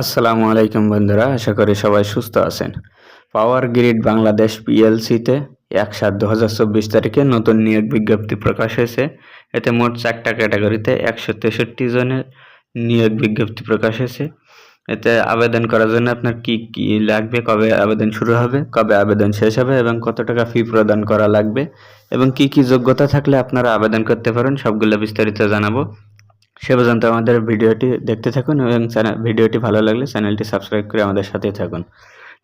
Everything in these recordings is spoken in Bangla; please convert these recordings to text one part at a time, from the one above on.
আসসালামু আলাইকুম বন্ধুরা, আশা করি সবাই সুস্থ আছেন। পাওয়ার গ্রিড বাংলাদেশ পিএলসিতে এক সাত দু হাজার চব্বিশ তারিখে নতুন নিয়োগ বিজ্ঞপ্তি প্রকাশ হয়েছে। এতে মোট চারটা ক্যাটাগরিতে একশো তেষট্টি জনের নিয়োগ বিজ্ঞপ্তি প্রকাশ হয়েছে। এতে আবেদন করার জন্য আপনার কি কি লাগবে, কবে আবেদন শুরু হবে, কবে আবেদন শেষ হবে এবং কত টাকা ফি প্রদান করা লাগবে এবং কি কি যোগ্যতা থাকলে আপনারা আবেদন করতে পারেন, সবগুলো বিস্তারিত জানাব। সে পর্যন্ত আমাদের ভিডিওটি দেখতে থাকুন এবং ভিডিওটি ভালো লাগলে চ্যানেলটি সাবস্ক্রাইব করে আমাদের সাথেই থাকুন।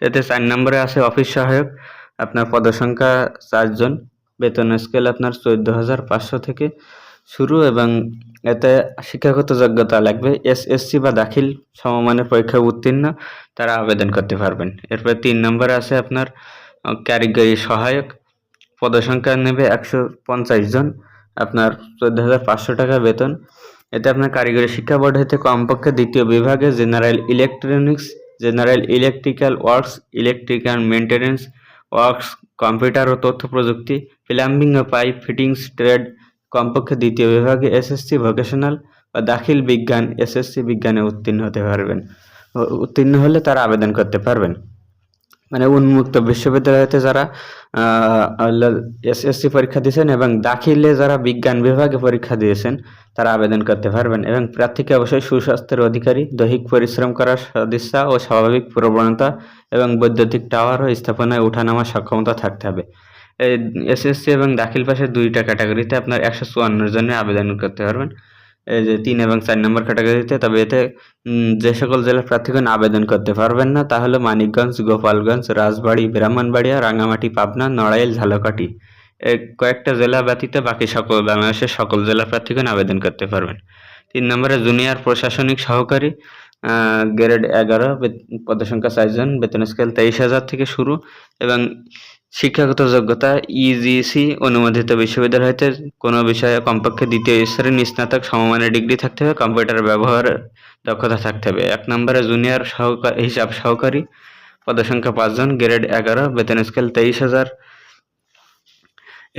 এতে চার নম্বরে আছে অফিস সহায়ক আপনার পদসংখ্যা চারজন বেতন স্কেল আপনার চোদ্দ হাজার পাঁচশো থেকে শুরু এবং এতে শিক্ষাগত যোগ্যতা লাগবে। এসএসসি বা দাখিল সমমানের পরীক্ষায় উত্তীর্ণ তারা আবেদন করতে পারবেন। এরপর তিন নম্বরে আছে আপনার আহ, কারিগরি সহায়ক পদসংখ্যা নেবে একশো পঞ্চাশ জন আপনার চোদ্দ হাজার পাঁচশো টাকা বেতন। এতে আপনার কারিগরি শিক্ষা বোর্ড হতে কমপক্ষে দ্বিতীয় বিভাগে general electronics, general electrical works, electrical maintenance works, computer ও তথ্য প্রযুক্তি, প্লাম্বিং ও পাইপ ফিটিংস, ট্রেড, কমপক্ষে দ্বিতীয় বিভাগে এসএসসি ভোকেশনাল বা দাখিল বিজ্ঞান, এসএসসি বিজ্ঞানে উত্তীর্ণ হতে পারবেন। উত্তীর্ণ হলে তারা আবেদন করতে পারবেন। মানে উন্মুক্ত বিশ্ববিদ্যালয়তে যারা এসএসসি পরীক্ষা দিয়েছেন এবং দাখিলে যারা বিজ্ঞান বিভাগে পরীক্ষা দিয়েছেন, তারা আবেদন করতে পারবেন এবং প্রার্থীকে অবশ্যই সুস্বাস্থ্যের অধিকারী, দৈহিক পরিশ্রম করার সদিচ্ছা ও স্বাভাবিক প্রবণতা এবং বৈদ্যুতিক টাওয়ার ও স্থাপনায় ওঠানামার সক্ষমতা থাকতে হবে। এই এসএসসি এবং দাখিল পাশের দুইটা ক্যাটাগরিতে আপনার একশো চুয়ান্ন জনের আবেদন করতে পারবেন। যে তিন এবং চার নম্বর ক্যাটাগরিতে তবে এতে যে সকল জেলার প্রার্থীগণ আবেদন করতে পারবেন না তা হলো মানিকগঞ্জ, গোপালগঞ্জ, রাজবাড়ী, ব্রাহ্মণবাড়িয়া রাঙ্গামাটি পাবনা, নড়াইল, ঝালকাঠি কয়েকটা জেলা ব্যতীত বাকি সকল বাংলাদেশের সকল জেলা প্রার্থীগণ আবেদন করতে পারবেন। তিন নম্বরে জুনিয়র প্রশাসনিক সহকারী গ্রেড এগারো পদসংখ্যা চারজন, বেতন স্কেল তেইশ হাজার থেকে শুরু এবং শিক্ষাগত যোগ্যতা ইজিসি অনুমোদিত বিশ্ববিদ্যালয় হতে কোনো বিষয়ে কমপক্ষে দ্বিতীয় শ্রেণি স্নাতক সমমানের ডিগ্রি থাকতে হবে, কম্পিউটার ব্যবহার দক্ষতা থাকতে হবে। এক নম্বরে জুনিয়র সহকারী, হিসাব সহকারী, পদসংখ্যা পাঁচজন, গ্রেড এগারো, বেতন স্কেল তেইশ হাজার।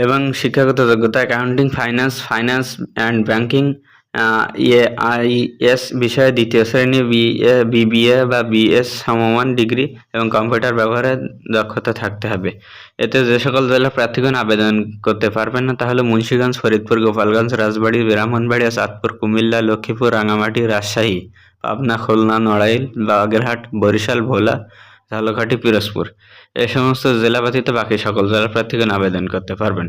এবং শিক্ষাগত যোগ্যতা, accounting, finance finance and banking ইয়ে আইএস বিষয়ে দ্বিতীয় শ্রেণি বিএ বিবিএ বা বিএস সমমান ডিগ্রি এবং কম্পিউটার ব্যবহারে দক্ষতা থাকতে হবে। এতে যে সকল জেলা প্রার্থীগণ আবেদন করতে পারবেন না, তাহলে মুন্সিগঞ্জ, ফরিদপুর, গোপালগঞ্জ, রাজবাড়ী, ব্রাহ্মণবাড়িয়া, চাঁদপুর, কুমিল্লা, লক্ষ্মীপুর, রাঙামাটি, রাজশাহী, পাবনা, খুলনা, নড়াইল, বাগেরহাট, বরিশাল, ভোলা, ঝালকাঠি, পিরোজপুর। এই সমস্ত জেলা ব্যতীত বাকি সকল জেলা প্রার্থীগণ আবেদন করতে পারবেন।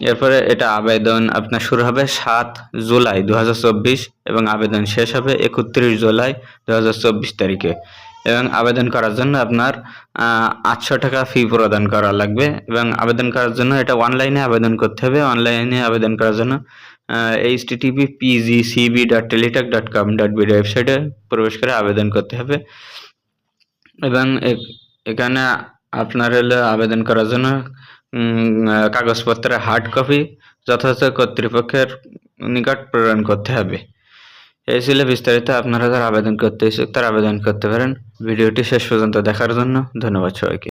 এরপরে এটা আবেদন আপনার শুরু হবে সাত জুলাই দু হাজার চব্বিশ এবং আবেদন শেষ হবে একত্রিশ জুলাই দু হাজার চব্বিশ তারিখে। এবং আবেদন করার জন্য আপনার আটশো টাকা ফি প্রদান করা লাগবে। এবং আবেদন করার জন্য এটা অনলাইনে আবেদন করতে হবে। অনলাইনে আবেদন করার জন্য http PGCB dot Teletalk dot com dot BD ওয়েবসাইটে প্রবেশ করে আবেদন করতে হবে। এবং এখানে আপনার হলো আবেদন করার জন্য কাগজপত্রের হার্ড কপি যথাযথ কর্তৃপক্ষের নিকট প্রেরণ করতে হবে। এই ছিল বিস্তারিত। আপনারা যারা আবেদন করতে ইচ্ছুক, তারা আবেদন করতে পারেন। ভিডিওটি শেষ পর্যন্ত দেখার জন্য ধন্যবাদ সবাইকে।